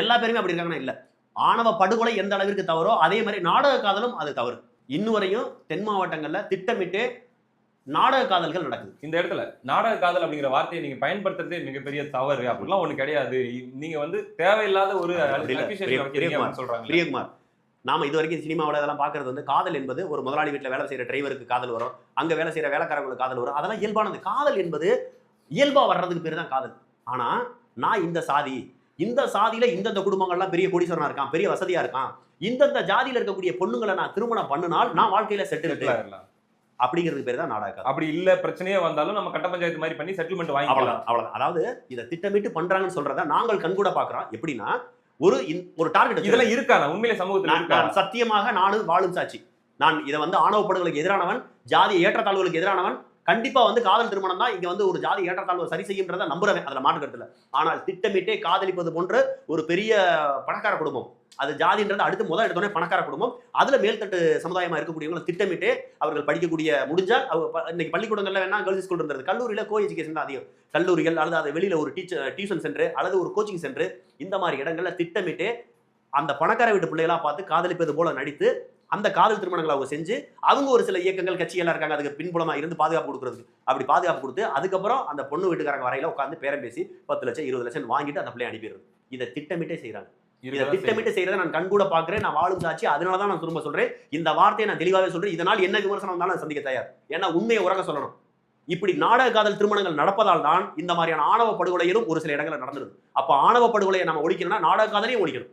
எல்லா பேருமே அப்படி இருக்காங்கன்னா இல்ல. ஆணவ படுகொலை எந்த அளவிற்கு தவறோ அதே மாதிரி நாடக காதலும் அது தவறு. இன்னும் வரையும் தென் மாவட்டங்கள்ல திட்டமிட்டு நாடக காதல்கள் நடக்குது. இந்த இடத்துல நாடக காதல் அப்படிங்கிற வார்த்தையை நீங்க பயன்படுத்துறதே மிகப்பெரிய தவறு. அப்படிலாம் ஒண்ணு கிடையாது. நீங்க வந்து தேவையில்லாத ஒரு சொல்றாங்க பிரியகுமார். நாம இது வரைக்கும் சினிமாவில் இதெல்லாம் பார்க்கறது வந்து காதல் என்பது ஒரு முதலாளி வீட்டில் வேலை செய்யற டிரைவருக்கு காதல் வரும். அங்க வேலை செய்யற வேலைக்காரங்களுக்கு காதல் வரும். அதெல்லாம் இயல்பானது. காதல் என்பது இயல்பா வர்றதுக்கு பேர் தான் காதல். ஆனா நான் இந்த சாதி இந்த சாதியில இந்தந்த குடும்பங்கள்லாம் பெரிய கோடீஸ்வரனா இருக்கான் பெரிய வசதியா இருக்கான். இந்தந்த ஜாதியில இருக்கக்கூடிய பொண்ணுங்களை நான் திருமணம் பண்ணினால் நான் வாழ்க்கையில செட்டில். அப்படிங்கிறதுக்கு பேர் தான் நாடக காதல் அப்படி இல்ல பிரச்சனையே வந்தாலும் நம்ம கட்ட பஞ்சாயத்து மாதிரி பண்ணி செட்டில்மெண்ட் வாங்கிக்கலாம். அவ்வளவுதான் அவ்வளவுதான். அதாவது இதை திட்டமிட்டு பண்றாங்கன்னு சொல்றத நாங்கள் கண்கூட பாக்குறோம் எப்படின்னா ஒரு ஒரு டார்கெட் இதெல்லாம் இருக்கா? உண்மையிலே சமூகத்துல சத்தியமாக நானும் வாழும் சாட்சி. நான் இதை வந்து ஆணவ படுகொலைக்கு எதிரானவன் ஜாதி ஏற்றத்தாழ்வுகளுக்கு எதிரானவன் கண்டிப்பா வந்து காதல் திருமணம் தான் இங்க வந்து ஒரு ஜாதி ஏற்றத்தாழ்வு சரி செய்யுன்றத நம்புறேன் அதுல மாற்று ஆனால் திட்டமிட்டே காதலிப்பது போன்ற ஒரு பெரிய பணக்கார குடும்பம். அது ஜாதின்றது அடுத்து முதல் எடுத்தோடனே பணக்கார குடும்பம். அதுல மேல்தட்டு சமுதாயமா இருக்கக்கூடியவங்களை திட்டமிட்டே அவர்கள் படிக்கக்கூடிய முடிஞ்சால் அவங்க இன்னைக்கு பள்ளிக்கூடங்கள்ல வேணா கேர்ள்ஸ் ஸ்கூல் இருந்தது கல்லூரியில கோ எஜுகேஷன் தான் அதிகம். கல்லூரிகள் அல்லது அது வெளியில ஒரு டீச்சர் டியூஷன் சென்டர் அல்லது ஒரு கோச்சிங் சென்டர் இந்த மாதிரி இடங்கள்ல திட்டமிட்டே அந்த பணக்கார வீட்டு பிள்ளைகளா பார்த்து காதலிப்பது போல நடித்து அந்த காதல் திருமணங்களை அவங்க செஞ்சு அவங்க ஒரு சில இயக்கங்கள் கட்சிகள்லாம் இருக்காங்க அதுக்கு பின்புலமா இருந்து பாதுகாப்பு கொடுக்குறதுக்கு. அப்படி பாதுகாப்பு கொடுத்து அதுக்கப்புறம் அந்த பொண்ணு வீட்டுக்காரங்க வரையில உட்காந்து பேரம் பேசி பத்து லட்சம் இருபது லட்சம் வாங்கிட்டு அந்த பிள்ளைய அனுப்பிடுறது. இதை திட்டமிட்டே செய்றாங்க. இதை. திட்டமிட்டு செய்யறதை நான் கண்கூட பாக்குறேன் நான் வாழும் சாட்சி அதனால தான் நான் திரும்ப சொல்றேன். இந்த வார்த்தையை நான் தெளிவாவே சொல்றேன். இதனால் என்ன விமர்சனம் வந்தாலும் நான் சந்திக்க தயார். ஏன்னா உண்மையை உறக்க சொல்லணும். இப்படி நாடக காதல் திருமணங்கள் நடப்பதால் தான் இந்த மாதிரியான ஆணவ படுகொலையிலும் ஒரு சில இடங்களில் நடந்துருது. அப்ப ஆணவ படுகொலையை நம்ம ஒழிக்கணும்னா நாடக காதலையும் ஒழிக்கணும்.